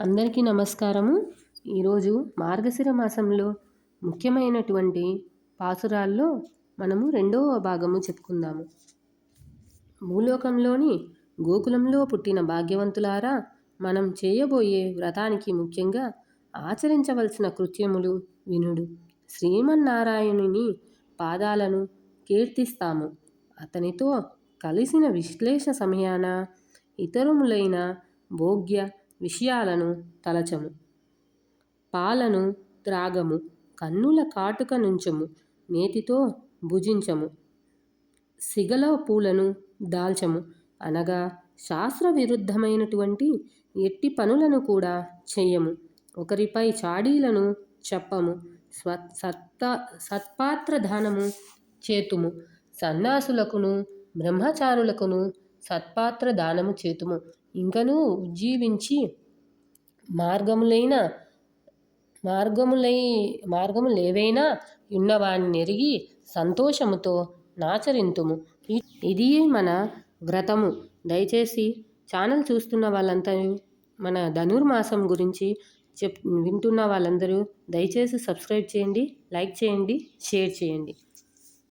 అందరికీ నమస్కారము. ఈరోజు మార్గశిర మాసంలో ముఖ్యమైనటువంటి పాసురాల్లో మనము రెండవ భాగము చెప్పుకుందాము. భూలోకంలోని గోకులంలో పుట్టిన భాగ్యవంతులారా మనం చేయబోయే వ్రతానికి ముఖ్యంగా ఆచరించవలసిన కృత్యములు వినుడు. శ్రీమన్నారాయణుని పాదాలను కీర్తిస్తాము. అతనితో కలిసిన విశ్లేష సమయాన ఇతరములైన భోగ్య విషయాలను తలచము. పాలను త్రాగము. కన్నుల కాటుక నుంచము. నేతితో భుజించము. సిగల పూలను దాల్చము. అనగా శాస్త్ర విరుద్ధమైనటువంటి ఎట్టి పనులను కూడా చేయము. ఒకరిపై చాడీలను చెప్పము. స్వ సత్త సత్పాత్ర దానము చేతుము. సన్యాసులకును బ్రహ్మచారులకును సత్పాత్ర దానము చేతుము. ఇంకనూ ఉజ్జీవించి మార్గములైన మార్గములై మార్గములేవైనా ఉన్నవాణ్ణి ఎరిగి సంతోషముతో నాచరింతుము. ఇది మన వ్రతము. దయచేసి ఛానల్ చూస్తున్న వాళ్ళంతా మన ధనుర్మాసం గురించి చెప్ వింటున్న వాళ్ళందరూ దయచేసి సబ్స్క్రైబ్ చేయండి లైక్ చేయండి షేర్ చేయండి.